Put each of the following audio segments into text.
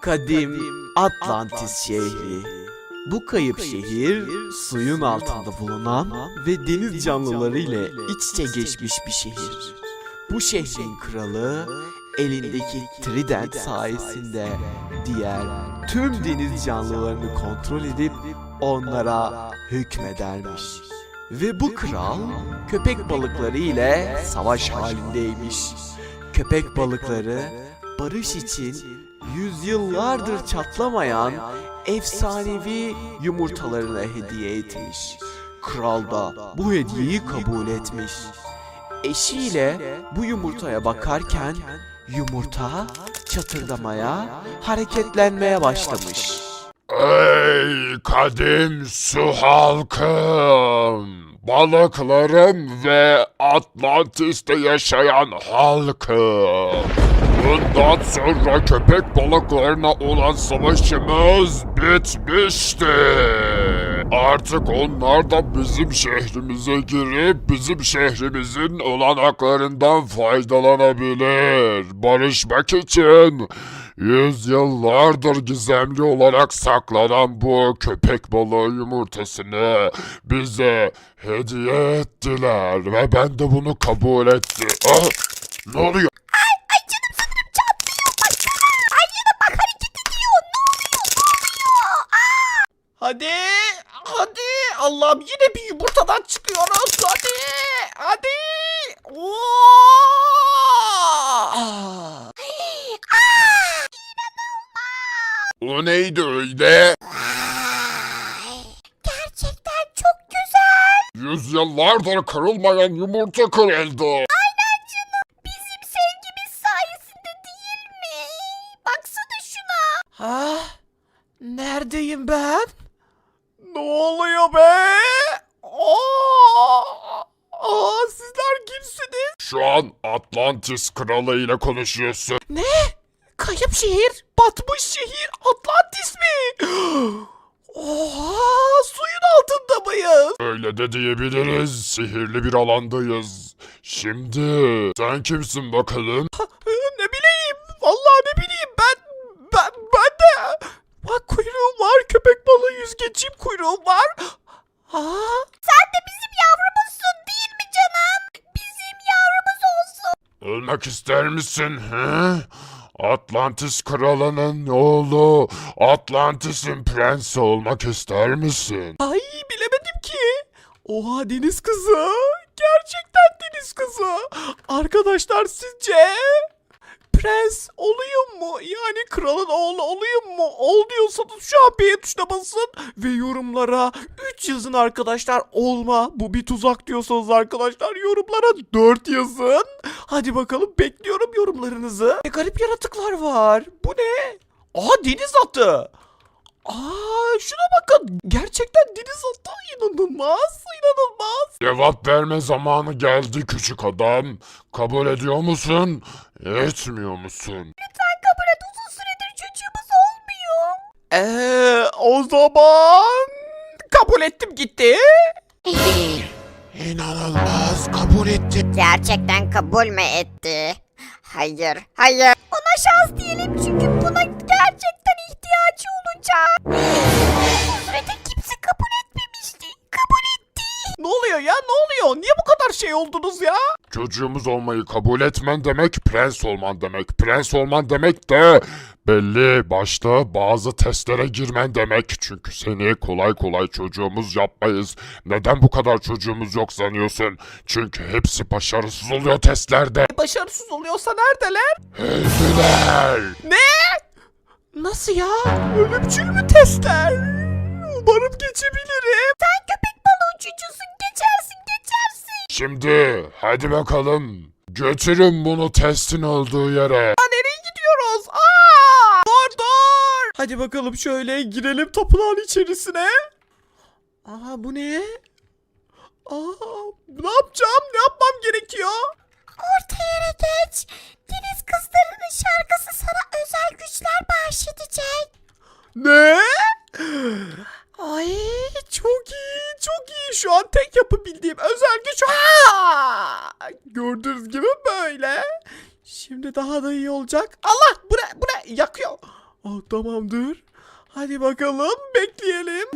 Kadim Atlantis şehri. Bu kayıp şehir suyun altında bulunan ve deniz canlıları ile iç içe geçmiş bir şehir. Bu şehrin kralı elindeki trident sayesinde diğer tüm deniz canlılarını kontrol edip onlara hükmedermiş. Ve bu kral köpek balıkları ile savaş halindeymiş. Köpek balıkları barış için yüzyıllardır çatlamayan efsanevi yumurtalarına hediye etmiş. Kral da bu hediyeyi kabul etmiş. Eşiyle bu yumurtaya bakarken yumurta çatırdamaya, hareketlenmeye başlamış. Ey kadim su halkım, balıklarım ve Atlantis'te yaşayan halkım. Bundan sonra köpek balıklarına olan savaşımız bitmişti. Artık onlar da bizim şehrimize girip bizim şehrimizin olanaklarından faydalanabilir. Barışmak için yüzyıllardır gizemli olarak saklanan bu köpek balığı yumurtasını bize hediye ettiler ve ben de bunu kabul ettim. Ah, ne oluyor? Hadi, hadi. Allah'ım yine bir yumurtadan çıkıyoruz. Hadi, hadi. Oo! O neydi öyle? Gerçekten çok güzel. Yüzyıllardır kırılmayan yumurta kırıldı. Bizim sevgimiz sayesinde değil mi? Baksana şuna. Ha? Neredeyim ben? Oluyor be? Aa! Aa, sizler kimsiniz? Şu an Atlantis kralı ile konuşuyorsun. Ne? Kayıp şehir, batmış şehir, Atlantis mi? Oha, suyun altında mıyız? Öyle de diyebiliriz. Sihirli bir alandayız. Şimdi sen kimsin bakalım? Ha, Ne bileyim, vallahi ne bileyim ben, ben, ben de. Bak kuyruğum var, köpek balığı yüzgecim kuyruğum var. Aa, Sen de bizim yavrumuzsun değil mi canım? Bizim yavrumuz olsun. Ölmek ister misin? He? Atlantis kralının oğlu, Atlantis'in prensi olmak ister misin? ay bilemedim ki. Oha deniz kızı. Gerçekten deniz kızı. Arkadaşlar sizce prens olayım mu? Yani kralın oğlu olayım mı? Ol diyorsanız şu an beğen tuşuna basın ve yorumlara 3 yazın arkadaşlar. Olma bu bir tuzak diyorsanız arkadaşlar yorumlara 4 yazın. Hadi bakalım bekliyorum yorumlarınızı. Ne garip yaratıklar var. Bu ne? Aa deniz atı. Aa şuna bakın. Gerçekten deniz atı inanılmaz. inanılmaz. Cevap verme zamanı geldi küçük adam. Kabul ediyor musun? Etmiyor musun? Lütfen kabul et uzun süredir çocuğumuz olmuyor. Eee o zaman kabul ettim gitti. İnanılmaz kabul etti. Gerçekten kabul mü etti? Hayır, hayır. Ona şans diyelim çünkü buna Uzun süredir kimse kabul etmemişti. Kabul etti. Ne oluyor ya ne oluyor? Niye bu kadar şey oldunuz ya? Çocuğumuz olmayı kabul etmen demek prens olman demek. Prens olman demek de belli başta bazı testlere girmen demek. Çünkü seni kolay kolay çocuğumuz yapmayız. Neden bu kadar çocuğumuz yok sanıyorsun? Çünkü hepsi başarısız oluyor testlerde. E, Başarısız oluyorsa neredeler? Öldüler. Nasıl ya? Ölümcül mü testler? Umarım geçebilirim. Sen köpek balığı çocuğusun. Geçersin, geçersin. Şimdi hadi bakalım. Götürün bunu testin olduğu yere. Aa, nereye gidiyoruz? Aa! Dur dur. Hadi bakalım şöyle girelim tapınağın içerisine. Aha bu ne? Aa, ne yapacağım? Ne yapmam gerekiyor? Orta yere geç. Deniz kızlarının şarkısı sana özel güçler bahşedecek. Ne? Ay çok iyi çok iyi şu an tek yapabildiğim özel güç. Aa! Gördüğünüz gibi böyle. Şimdi daha da iyi olacak. Allah bu ne bu ne yakıyor. Oh, tamamdır. Hadi bakalım bekleyelim.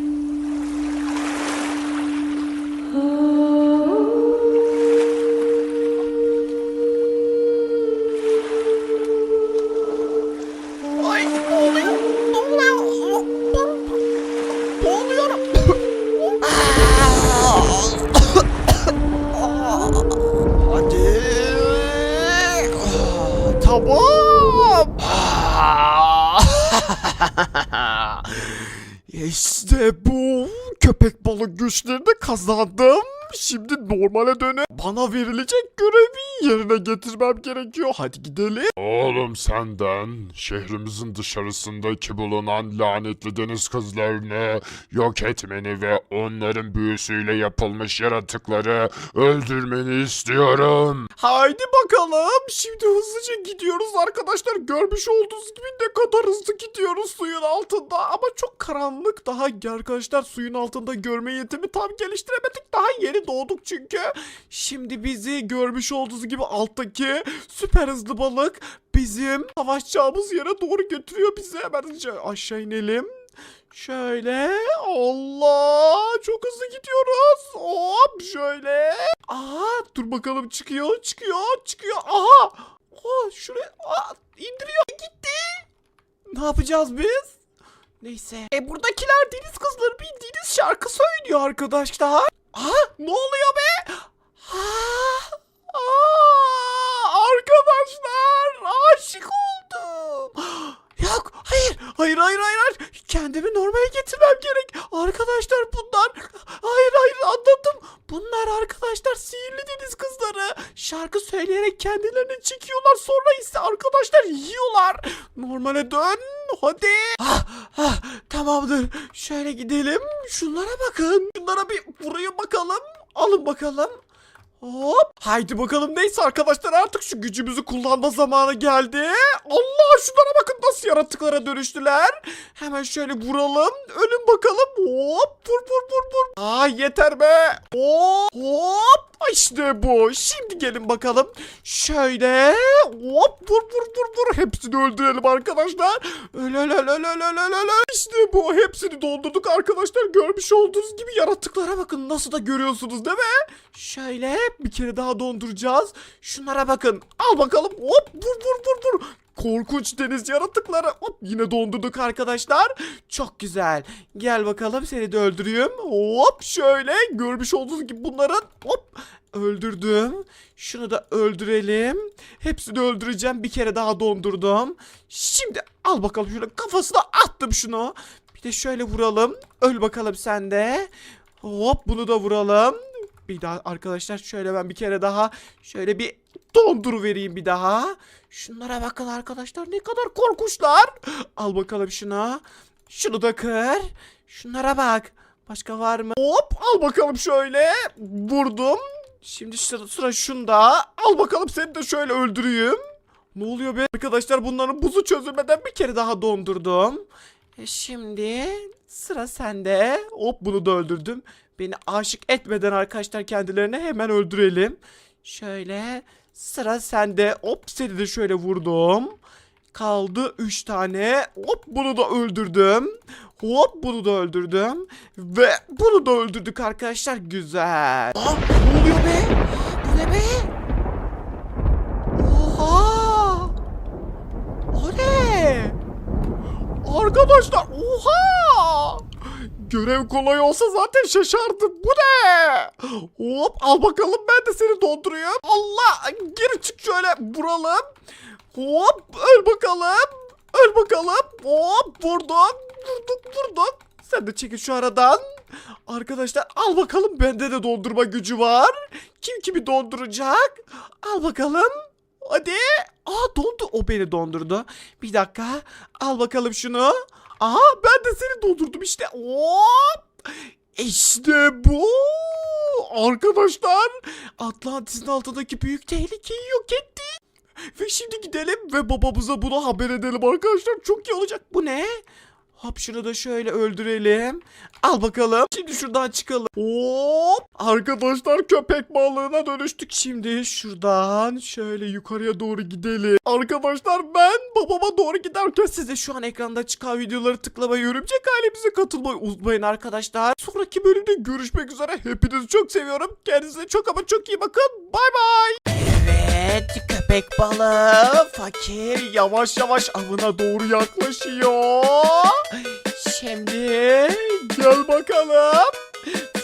Güçlerini kazandım. Şimdi normale döne bana verilecek görevi yerine getirmem gerekiyor. Hadi gidelim. Oğlum senden şehrimizin dışarısındaki bulunan lanetli deniz kızlarını yok etmeni ve onların büyüsüyle yapılmış yaratıkları öldürmeni istiyorum. Haydi bakalım. Şimdi hızlıca gidiyoruz arkadaşlar. Görmüş olduğunuz gibi ne kadar hızlı gidiyoruz suyun altında. Ama çok karanlık. Daha arkadaşlar suyun altında görme yetimi tam geliştiremedik. Daha yeni doğduk çünkü. Şimdi bizi görmüş olduğunuz gibi alttaki süper hızlı balık bizim savaşacağımız yere doğru götürüyor bizi. Hemen aşağı inelim. Şöyle Allah çok hızlı gidiyoruz. Hop şöyle. Aha dur bakalım çıkıyor çıkıyor çıkıyor. Aha. Oh şuraya Aa, indiriyor gitti. Ne yapacağız biz? Neyse. E buradakiler deniz kızları bildiğiniz şarkı söylüyor arkadaşlar. Aha ne oluyor be? Ha, aa, arkadaşlar aşık oldum. Hayır hayır hayır. kendimi normale getirmem gerek. Arkadaşlar bunlar hayır hayır anladım. Bunlar arkadaşlar sihirli deniz kızları. Şarkı söyleyerek kendilerini çekiyorlar sonra ise arkadaşlar yiyorlar. Normale dön hadi. Ah, ah, tamamdır şöyle gidelim. Şunlara bakın. Şunlara bir buraya bakalım. Alın bakalım. Hop. Haydi bakalım neyse arkadaşlar artık şu gücümüzü kullanma zamanı geldi. Allah şunlara bakın nasıl yaratıklara dönüştüler. Hemen şöyle vuralım. Ölün bakalım. Hop vur vur vur vur. Aa yeter be. Hop hop. İşte bu. Şimdi gelin bakalım. Şöyle hop vur vur vur vur. Hepsini öldürelim arkadaşlar. Öl. İşte bu. Hepsini dondurduk arkadaşlar. Görmüş olduğunuz gibi yaratıklara bakın. Nasıl da görüyorsunuz değil mi? Şöyle bir kere daha donduracağız. Şunlara bakın. Al bakalım. Hop vur vur vur vur. Korkunç deniz yaratıkları. Hop yine dondurduk arkadaşlar. Çok güzel. Gel bakalım seni de öldüreyim. Hop şöyle görmüş olduğunuz gibi bunların hop öldürdüm. Şunu da öldürelim. Hepsini öldüreceğim. Bir kere daha dondurdum. Şimdi al bakalım şöyle kafasına attım şunu. Bir de şöyle vuralım. Öl bakalım sen de. Hop bunu da vuralım. Bir daha arkadaşlar şöyle ben bir kere daha şöyle bir dondur vereyim bir daha. Şunlara bakın arkadaşlar ne kadar korkunçlar. Al bakalım şuna. Şunu da kır. Şunlara bak. Başka var mı? Hop al bakalım şöyle. Vurdum. Şimdi sıra, sıra şunda. Al bakalım seni de şöyle öldüreyim. Ne oluyor be? Arkadaşlar bunların buzu çözülmeden bir kere daha dondurdum. E şimdi sıra sende. Hop bunu da öldürdüm. Beni aşık etmeden arkadaşlar kendilerine hemen öldürelim. Şöyle sıra sende. Hop seni de şöyle vurdum. Kaldı 3 tane. Hop bunu da öldürdüm. Hop bunu da öldürdüm. Ve bunu da öldürdük arkadaşlar. Güzel. Aa, ne oluyor be? Bu ne be? Oha! O ne? Arkadaşlar oha! Görev kolay olsa zaten şaşardım. Bu ne? Hop al bakalım ben de seni donduruyorum. Allah geri çık şöyle vuralım. Hop öl bakalım. Öl bakalım. Hop vurduk. Vurduk vurduk. Sen de çekil şu aradan. Arkadaşlar al bakalım bende de dondurma gücü var. Kim kimi donduracak? Al bakalım. Hadi. Aa dondu. O beni dondurdu. Bir dakika. Al bakalım şunu. Aha ben de seni dondurdum işte. Hop. İşte bu. Arkadaşlar Atlantis'in altındaki büyük tehlikeyi yok ettik. Ve şimdi gidelim ve babamıza bunu haber edelim arkadaşlar. Çok iyi olacak. Bu ne? Hop şunu da şöyle öldürelim. Al bakalım. Şimdi şuradan çıkalım. Hop. Arkadaşlar köpek balığına dönüştük. Şimdi şuradan şöyle yukarıya doğru gidelim. Arkadaşlar ben babama doğru giderken size şu an ekranda çıkan videoları tıklamayı, örümcek ailemize katılmayı unutmayın arkadaşlar. Sonraki bölümde görüşmek üzere. Hepinizi çok seviyorum. Kendinize çok ama çok iyi bakın. Bay bay. Evet köpek balığı fakir yavaş yavaş avına doğru yaklaşıyor. Şimdi gel bakalım.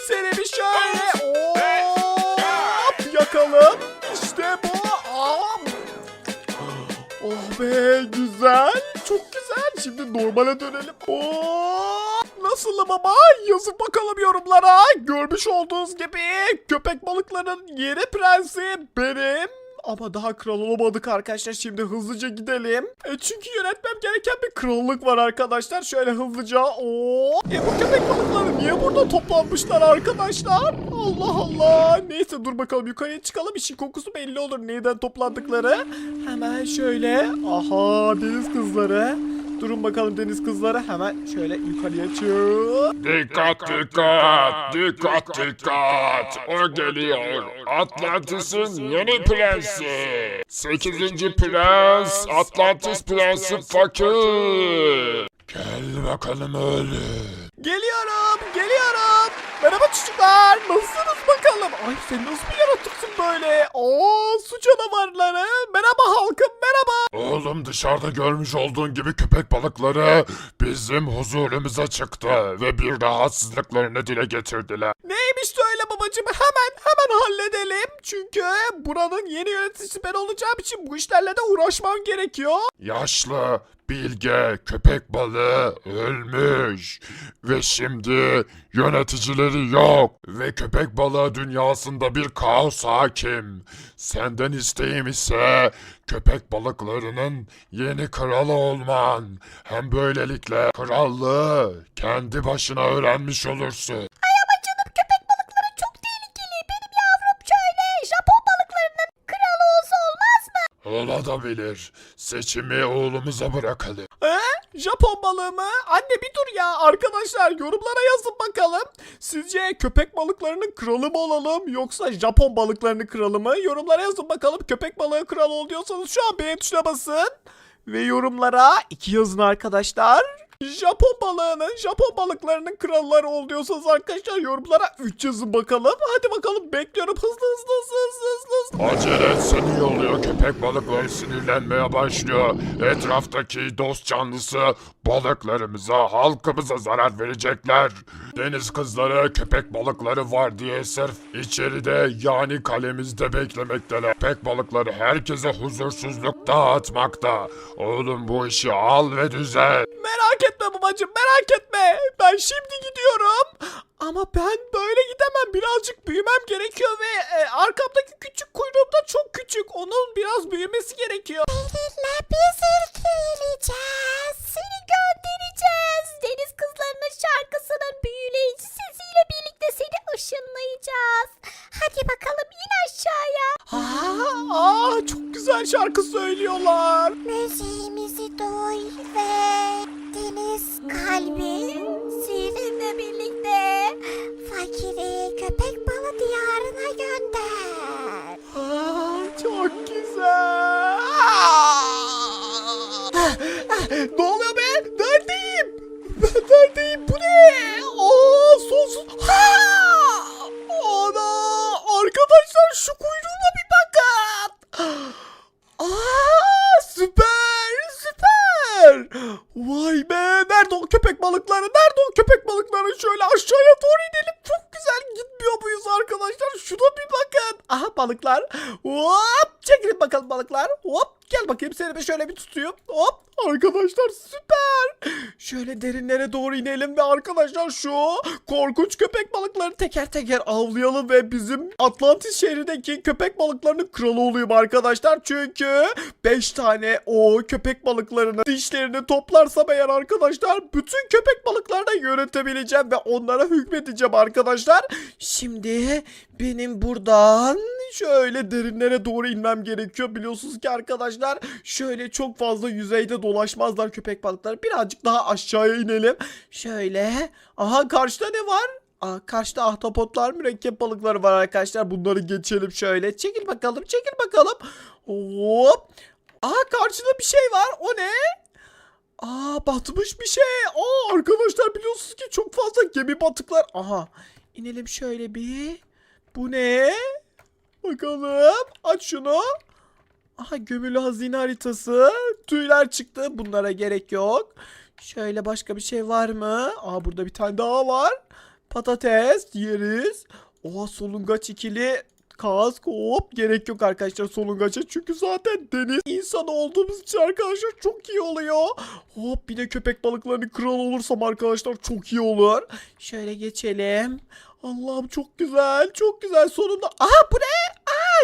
Seni bir şöyle hop yakalım. İşte bu. Oh be güzel. Çok güzel. Şimdi normale dönelim. Hop. Nasıl baba? Yazın bakalım yorumlara. Görmüş olduğunuz gibi köpek balıklarının yeni prensi benim. Ama daha kral olamadık arkadaşlar. Şimdi hızlıca gidelim. E çünkü yönetmem gereken bir krallık var arkadaşlar. Şöyle hızlıca. Oo. E bu köpek balıkları niye burada toplanmışlar arkadaşlar? Allah Allah. Neyse dur bakalım yukarıya çıkalım. İşin kokusu belli olur neyden toplandıkları. Hemen şöyle. Aha deniz kızları. Durun bakalım deniz kızları. Hemen şöyle yukarıya çık. Dikkat dikkat dikkat dikkat o geliyor Atlantis'in yeni prensi 8. prens Atlantis prensi fakir Gel bakalım oğlum Geliyorum, geliyorum. Merhaba çocuklar, nasılsınız bakalım? Ay sen nasıl bir yaratıksın böyle? Oo, su canavarları. Merhaba halkım, merhaba. Oğlum dışarıda görmüş olduğun gibi köpek balıkları bizim huzurumuza çıktı ve bir rahatsızlıklarını dile getirdiler. Neymiş söyle babacığım, hemen hemen halledelim. Çünkü buranın yeni yöneticisi ben olacağım için bu işlerle de uğraşmam gerekiyor. Yaşlı, bilge köpek balığı ölmüş ve şimdi yöneticileri yok ve köpek balığı dünyasında bir kaos hakim. Senden isteğim ise köpek balıklarının yeni kralı olman. Hem böylelikle krallığı kendi başına öğrenmiş olursun. Olmaz mı? Olabilir. Seçimi oğlumuza bırakalım. Ee, Japon balığı mı? Anne bir dur ya. Arkadaşlar yorumlara yazın bakalım. Sizce köpek balıklarının kralı mı olalım yoksa Japon balıklarının kralı mı? Yorumlara yazın bakalım. Köpek balığı kralı ol diyorsanız şu an beğen tuşuna basın. Ve yorumlara iki yazın arkadaşlar. Japon balığının, Japon balıklarının kralları ol diyorsanız arkadaşlar yorumlara 3 yazın bakalım. Hadi bakalım bekliyorum hızlı hızlı hızlı hızlı hızlı. Acele etsen iyi oluyor. Köpek balıkları sinirlenmeye başlıyor. Etraftaki dost canlısı balıklarımıza, halkımıza zarar verecekler. Deniz kızları köpek balıkları var diye sırf içeride yani kalemizde beklemekteler. Köpek balıkları herkese huzursuzluk dağıtmakta. Oğlum bu işi al ve düzel. Merak etme babacım merak etme. Ben şimdi gidiyorum. Ama ben böyle gidemem. Birazcık büyümem gerekiyor ve e, arkamdaki küçük kuyruğum da çok küçük. Onun biraz büyümesi gerekiyor. Seninle biz ilgileneceğiz. Seni göndereceğiz. Deniz kızlarının şarkısının büyüleyici sesiyle birlikte seni ışınlayacağız. Hadi bakalım in aşağıya. Aa, aa, çok güzel şarkı söylüyorlar. Müziğimizi duy ve deniz kalbi sizinle birlikte fakiri köpek balı diyarına gönder. Aa, çok güzel. ne oluyor be? Neredeyim? Ben neredeyim? Bu ne? Aa, sonsuz. Ha! Ana! Arkadaşlar şu kuyruğuma bir bakın. Aa, süper! Süper! Vay be! Nerede o köpek balıkları? Nerede o köpek balıkları? Şöyle aşağıya doğru inelim. Çok güzel gitmiyor muyuz arkadaşlar? Şuna bir bakın. Aha balıklar. Hop! Balıklar. Hop! Gel bakayım seni de şöyle bir tutayım. Şöyle derinlere doğru inelim ve arkadaşlar şu korkunç köpek balıkları teker teker avlayalım ve bizim Atlantis şehrindeki köpek balıklarının kralı olayım arkadaşlar. Çünkü 5 tane o köpek balıklarının dişlerini toplarsam eğer arkadaşlar bütün köpek balıklarını yönetebileceğim ve onlara hükmedeceğim arkadaşlar. Şimdi benim buradan şöyle derinlere doğru inmem gerekiyor. Biliyorsunuz ki arkadaşlar şöyle çok fazla yüzeyde dolaşmazlar köpek balıkları. Birazcık daha aşağıya inelim. Şöyle. Aha karşıda ne var? Aa, karşıda ahtapotlar mürekkep balıkları var arkadaşlar. Bunları geçelim şöyle. Çekil bakalım çekil bakalım. Hop. Aa karşıda bir şey var. O ne? Aa batmış bir şey. Aa arkadaşlar biliyorsunuz ki çok fazla gemi batıklar. Aha inelim şöyle bir. Bu ne? Bakalım. Aç şunu. Aha gömülü hazine haritası. Tüyler çıktı. Bunlara gerek yok. Şöyle başka bir şey var mı? Aa burada bir tane daha var. Patates yeriz. Oha solungaç ikili kask hop gerek yok arkadaşlar solungaça çünkü zaten deniz insanı olduğumuz için arkadaşlar çok iyi oluyor. Hop bir de köpek balıklarının kralı olursam arkadaşlar çok iyi olur. Şöyle geçelim. Allah'ım çok güzel çok güzel sonunda. Aha bu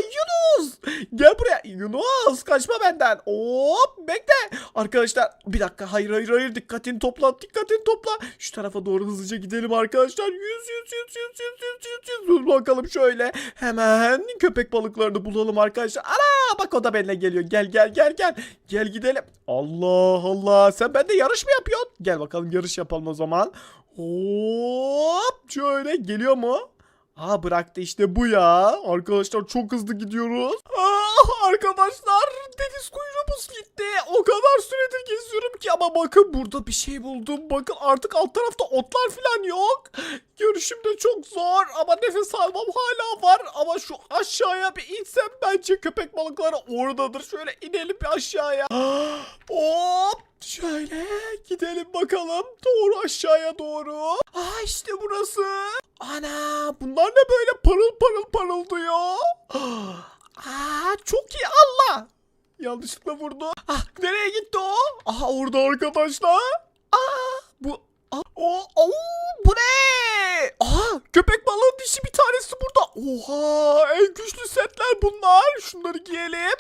Yunus. Gel buraya Yunus kaçma benden. Hop bekle. Arkadaşlar bir dakika hayır hayır hayır dikkatini topla dikkatini topla. Şu tarafa doğru hızlıca gidelim arkadaşlar. Yüz yüz yüz yüz yüz yüz yüz yüz. Dur bakalım şöyle. Hemen köpek balıklarını bulalım arkadaşlar. Ana bak o da benimle geliyor. Gel gel gel gel. Gel gidelim. Allah Allah sen bende yarış mı yapıyorsun? Gel bakalım yarış yapalım o zaman. Hop şöyle geliyor mu? Aa bıraktı işte bu ya. Arkadaşlar çok hızlı gidiyoruz. Ah arkadaşlar deniz kuyruğumuz gitti. O kadar süredir geziyorum ki ama bakın burada bir şey buldum. Bakın artık alt tarafta otlar falan yok. Görüşüm de çok zor ama nefes almam hala var. Ama şu aşağıya bir insem bence köpek balıkları oradadır. Şöyle inelim bir aşağıya. Hop şöyle gidelim bakalım. Doğru aşağıya doğru. Aa işte burası. Ana bunlar ne böyle parıl parıl parıldıyor. Aa çok iyi Allah. Yanlışlıkla vurdu. Ah nereye gitti o? Aha orada arkadaşlar. Aa bu Aa, o oo, bu ne? Aa köpek balığı dişi bir tanesi burada. Oha en güçlü setler bunlar. Şunları giyelim.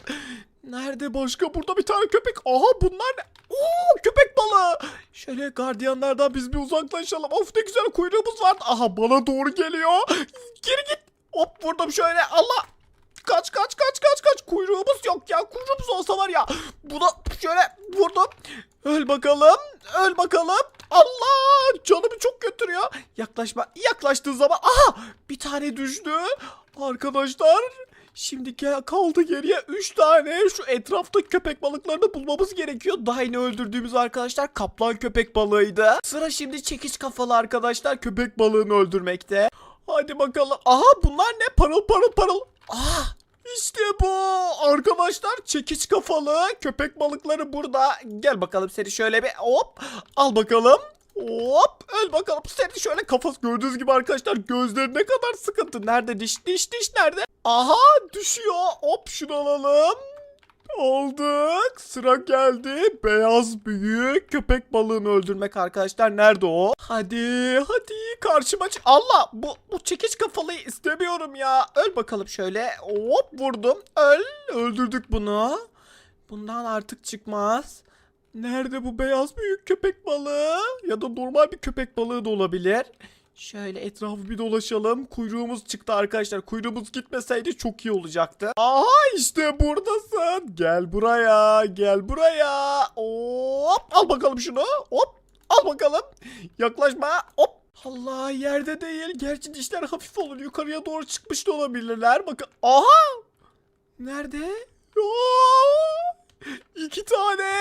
Nerede başka? Burada bir tane köpek. Aha bunlar ne? Oo köpek balığı. Şöyle gardiyanlardan biz bir uzaklaşalım. Of ne güzel kuyruğumuz var. Aha bana doğru geliyor. Geri git. Hop vurdum şöyle. Allah. Kaç kaç kaç kaç kaç. Kuyruğumuz yok ya. Kuyruğumuz olsa var ya. Buna şöyle vurdum. Öl bakalım. Öl bakalım. Allah canımı çok götürüyor. Yaklaşma. Yaklaştığı zaman. Aha bir tane düştü. Arkadaşlar Şimdi kaldı geriye 3 tane şu etrafta köpek balıklarını bulmamız gerekiyor. Daha yeni öldürdüğümüz arkadaşlar kaplan köpek balığıydı. Sıra şimdi çekiç kafalı arkadaşlar köpek balığını öldürmekte. Hadi bakalım. Aha bunlar ne? Parıl parıl parıl. Aha işte bu arkadaşlar çekiç kafalı köpek balıkları burada. Gel bakalım seni şöyle bir hop al bakalım. Hop öl bakalım seni şöyle kafası gördüğünüz gibi arkadaşlar gözleri ne kadar sıkıntı. Nerede diş diş diş nerede? Aha düşüyor hop şunu alalım. Aldık. Sıra geldi. Beyaz büyük köpek balığını öldürmek arkadaşlar. Nerede o? Hadi hadi karşıma çık. Allah bu, bu çekiç kafalıyı istemiyorum ya. Öl bakalım şöyle. Hop vurdum. Öl. Öldürdük bunu. Bundan artık çıkmaz. Nerede bu beyaz büyük köpek balığı? Ya da normal bir köpek balığı da olabilir. Şöyle etrafı bir dolaşalım. Kuyruğumuz çıktı arkadaşlar. Kuyruğumuz gitmeseydi çok iyi olacaktı. Aha işte buradasın. Gel buraya. Gel buraya. Hop. Al bakalım şunu. Hop. Al bakalım. Yaklaşma. Hop. Allah yerde değil. Gerçi dişler hafif olur. Yukarıya doğru çıkmış da olabilirler. Bakın. Aha. Nerede? Aa! İki tane.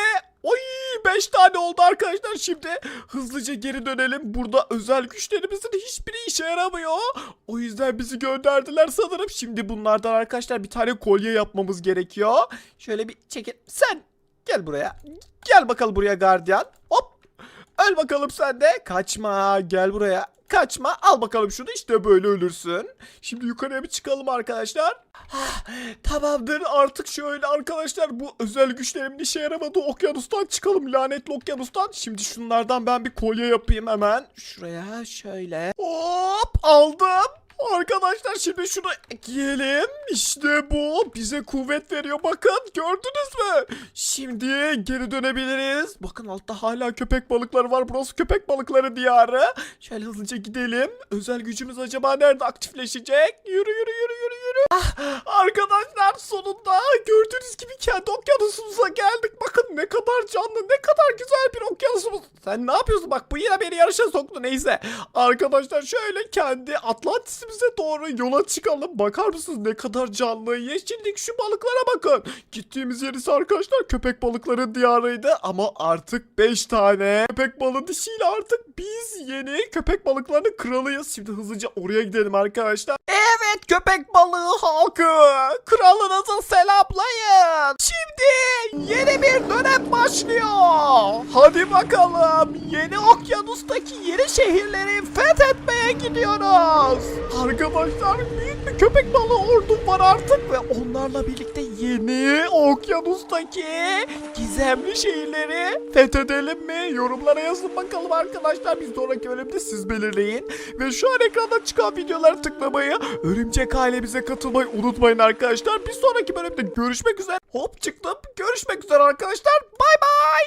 Oy beş tane oldu arkadaşlar şimdi. Hızlıca geri dönelim. Burada özel güçlerimizin hiçbiri işe yaramıyor. O yüzden bizi gönderdiler sanırım. Şimdi bunlardan arkadaşlar bir tane kolye yapmamız gerekiyor. Şöyle bir çekil. Sen gel buraya. Gel bakalım buraya gardiyan. Hop. Öl bakalım sen de. Kaçma. Gel buraya. Kaçma. Al bakalım şunu. İşte böyle ölürsün. Şimdi yukarıya bir çıkalım arkadaşlar. Ah, Tamamdır artık şöyle arkadaşlar bu özel güçlerimin işe yaramadığı okyanustan çıkalım lanetli okyanustan. Şimdi şunlardan ben bir kolye yapayım hemen. Şuraya şöyle. Hop aldım. Arkadaşlar şimdi şunu giyelim. İşte bu bize kuvvet veriyor bakın gördünüz mü? Şimdi geri dönebiliriz. Bakın altta hala köpek balıkları var. Burası köpek balıkları diyarı. Şöyle hızlıca gidelim. Özel gücümüz acaba nerede aktifleşecek? Yürü yürü yürü yürü yürü. Ah Arkadaşlar sonunda gördüğünüz gibi kendi okyanusumuza geldik. Bakın ne kadar canlı, ne kadar güzel bir okyanusumuz. Sen ne yapıyorsun? Bak bu yine beni yarışa soktu neyse. Arkadaşlar şöyle kendi Atlantis'imize doğru yola çıkalım. Bakar mısınız ne kadar canlı, yeşillik şu balıklara bakın. Gittiğimiz yer ise arkadaşlar köpek balıkların diyarıydı. Ama artık 5 tane köpek balığı dişiyle artık biz yeni köpek balıklarının kralıyız. Şimdi hızlıca oraya gidelim arkadaşlar. Evet köpek balığı halkı. Kralınızı selamlayın. Şimdi yeni bir dönem başlıyor. Hadi bakalım. Yeni okyanustaki yeni şehirleri fethetmeye gidiyoruz. Arkadaşlar büyük bir köpek balığı ordum var artık ve onlarla birlikte yeni okyanustaki gizemli şehirleri fethedelim mi? Yorumlara yazın bakalım arkadaşlar. Bir sonraki bölümde siz belirleyin. Ve şu an ekranda çıkan videoları tıklamayı, örümcek ailemize katılmayı unutmayın arkadaşlar. Bir sonraki bölümde görüşmek üzere. Hop çıktım. Görüşmek üzere arkadaşlar. Bay bay.